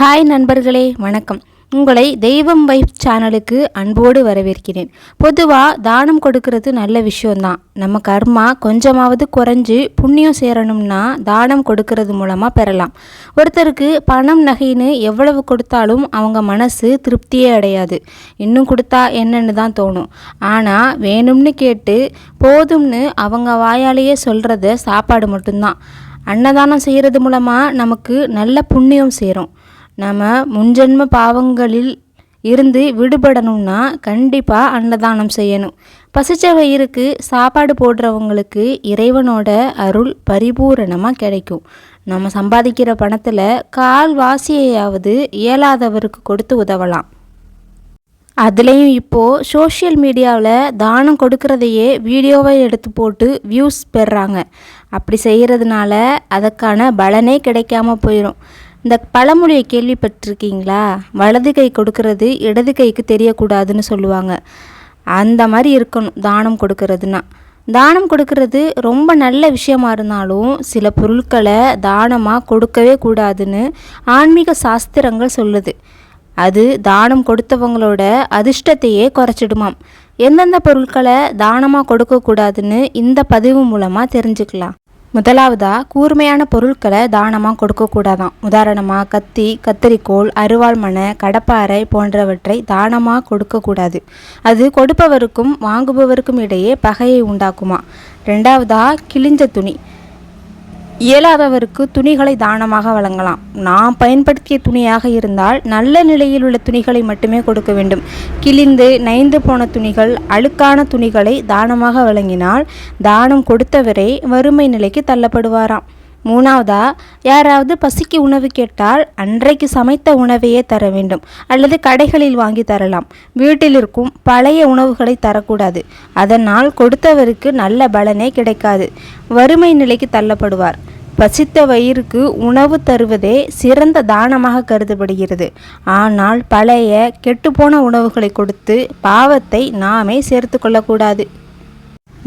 Hi நண்பர்களே வணக்கம். உங்களை தெய்வம் வைப் சேனலுக்கு அன்போடு வரவேற்கிறேன். பொதுவாக தானம் கொடுக்கறது நல்ல விஷயம்தான். நம்ம கர்மா கொஞ்சமாவது குறைஞ்சு புண்ணியம் சேரணும்னா தானம் கொடுக்கறது மூலமாக பெறலாம். ஒருத்தருக்கு பணம் நகைன்னு எவ்வளவு கொடுத்தாலும் அவங்க மனசு திருப்தியே அடையாது. இன்னும் கொடுத்தா என்னன்னு தான் தோணும். ஆனால் வேணும்னு கேட்டு போதும்னு அவங்க வாயாலேயே சொல்கிறத சாப்பாடு மட்டும்தான். அன்னதானம் செய்கிறது மூலமாக நமக்கு நல்ல புண்ணியம் சேரும். நம்ம முன்ஜென்ம பாவங்களில் இருந்து விடுபடணும்னா கண்டிப்பாக அன்னதானம் செய்யணும். பசிச்ச வயிறுக்கு சாப்பாடு போடுறவங்களுக்கு இறைவனோட அருள் பரிபூரணமாக கிடைக்கும். நம்ம சம்பாதிக்கிற பணத்தில் கால் வாசியையாவது இயலாதவருக்கு கொடுத்து உதவலாம். அதுலேயும் இப்போது சோஷியல் மீடியாவில் தானம் கொடுக்கறதையே வீடியோவை எடுத்து போட்டு வியூஸ் பெறுறாங்க அப்படி செய்கிறதுனால அதற்கான பலனே கிடைக்காம போயிடும் இந்த பழமொழியை கேள்விப்பட்டிருக்கீங்களா? வலது கை கொடுக்கறது இடது கைக்கு தெரியக்கூடாதுன்னு சொல்லுவாங்க. அந்த மாதிரி இருக்கணும் தானம் கொடுக்கறதுனா தானம் கொடுக்கறது ரொம்ப நல்ல விஷயமா இருந்தாலும் சில பொருட்களை தானமாக கொடுக்கவே கூடாதுன்னு ஆன்மீக சாஸ்திரங்கள் சொல்லுது. அது தானம் கொடுத்தவங்களோட அதிர்ஷ்டத்தையே குறைச்சிடுமாம். எந்தெந்த பொருட்களை தானமாக கொடுக்கக்கூடாதுன்னு இந்த பதிவு மூலமாக தெரிஞ்சுக்கலாம். முதலாவதாக கூர்மையான பொருட்களை தானமாக கொடுக்கக்கூடாதான் உதாரணமாக கத்தி கத்தரிக்கோள் அருவாள் மனை கடப்பாறை போன்றவற்றை தானமாக கொடுக்கக்கூடாது. அது கொடுப்பவருக்கும் வாங்குபவருக்கும் இடையே பகையை உண்டாக்குமா. ரெண்டாவதாக கிழிஞ்ச துணி. இயலாதவருக்கு துணிகளை தானமாக வழங்கலாம். நாம் பயன்படுத்திய துணியாக இருந்தால் நல்ல நிலையில் உள்ள துணிகளை மட்டுமே கொடுக்க வேண்டும். கிழிந்து நைந்து போன துணிகள் அழுக்கான துணிகளை தானமாக வழங்கினால் தானம் கொடுத்தவரே வறுமை நிலைக்கு தள்ளப்படுவாராம். மூணாவதா யாராவது பசிக்கு உணவு கேட்டால் அன்றைக்கு சமைத்த உணவையே தர வேண்டும். அல்லது கடைகளில் வாங்கி தரலாம். வீட்டில் இருக்கும் பழைய உணவுகளை தரக்கூடாது. அதனால் கொடுத்தவருக்கு நல்ல பலனே கிடைக்காது. வறுமை நிலைக்கு தள்ளப்படுவார். பசித்த வயிறுக்கு உணவு தருவதே சிறந்த தானமாக கருதப்படுகிறது. ஆனால் பழைய கெட்டுப்போன உணவுகளை கொடுத்து பாவத்தை நாமே சேர்த்து கொள்ளக்கூடாது.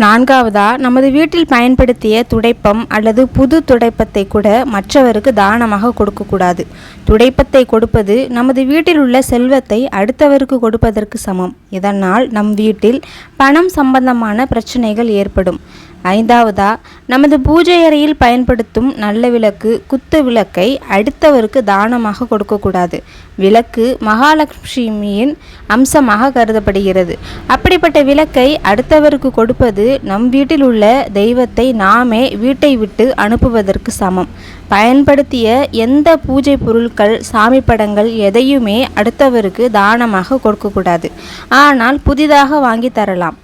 நான்காவதா நமது வீட்டில் பயன்படுத்திய துடைப்பம் அல்லது புது துடைப்பத்தை கூட மற்றவருக்கு தானமாக கொடுக்கக்கூடாது. துடைப்பத்தை கொடுப்பது நமது வீட்டில் உள்ள செல்வத்தை அடுத்தவருக்கு கொடுப்பதற்கு சமம். இதனால் நம் வீட்டில் பணம் சம்பந்தமான பிரச்சனைகள் ஏற்படும். ஐந்தாவதா நமது பூஜை அறையில் பயன்படுத்தும் நல்ல விளக்கு குத்து விளக்கை அடுத்தவருக்கு தானமாக கொடுக்கக்கூடாது. விளக்கு மகாலட்சுமியின் அம்சமாக கருதப்படுகிறது. அப்படிப்பட்ட விளக்கை அடுத்தவருக்கு கொடுப்பது நம் வீட்டில் உள்ள தெய்வத்தை நாமே வீட்டை விட்டு அனுப்புவதற்கு சமம். பயன்படுத்திய எந்த பூஜை பொருட்கள் சாமி படங்கள் எதையுமே அடுத்தவருக்கு தானமாக கொடுக்கக்கூடாது. ஆனால் புதிதாக வாங்கி தரலாம்.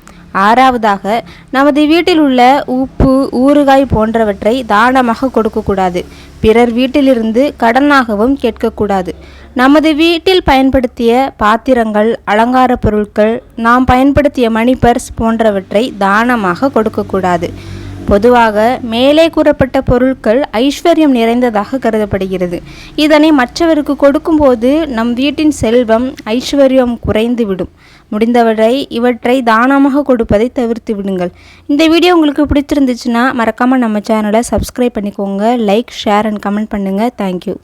ஆறாவதாக நமது வீட்டில் உள்ள உப்பு ஊறுகாய் போன்றவற்றை தானமாக கொடுக்கக்கூடாது. பிறர் வீட்டிலிருந்து கடனாகவும் கேட்கக்கூடாது. நமது வீட்டில் பயன்படுத்திய பாத்திரங்கள் அலங்கார பொருட்கள் நாம் பயன்படுத்திய மணி பர்ஸ் போன்றவற்றை தானமாக கொடுக்கக்கூடாது. பொதுவாக மேலே கூறப்பட்ட பொருட்கள் ஐஸ்வர்யம் நிறைந்ததாக கருதப்படுகிறது. இதனை மற்றவருக்கு கொடுக்கும்போது நம் வீட்டின் செல்வம் ஐஸ்வர்யம் குறைந்துவிடும். முடிந்தவரை இவற்றை தானமாக கொடுப்பதை தவிர்த்து விடுங்கள். இந்த வீடியோ உங்களுக்கு பிடிச்சிருந்துச்சுன்னா மறக்காமல் நம்ம சேனலை சப்ஸ்கிரைப் பண்ணிக்கோங்க. லைக் ஷேர் அண்ட் கமெண்ட் பண்ணுங்கள் தேங்க்யூ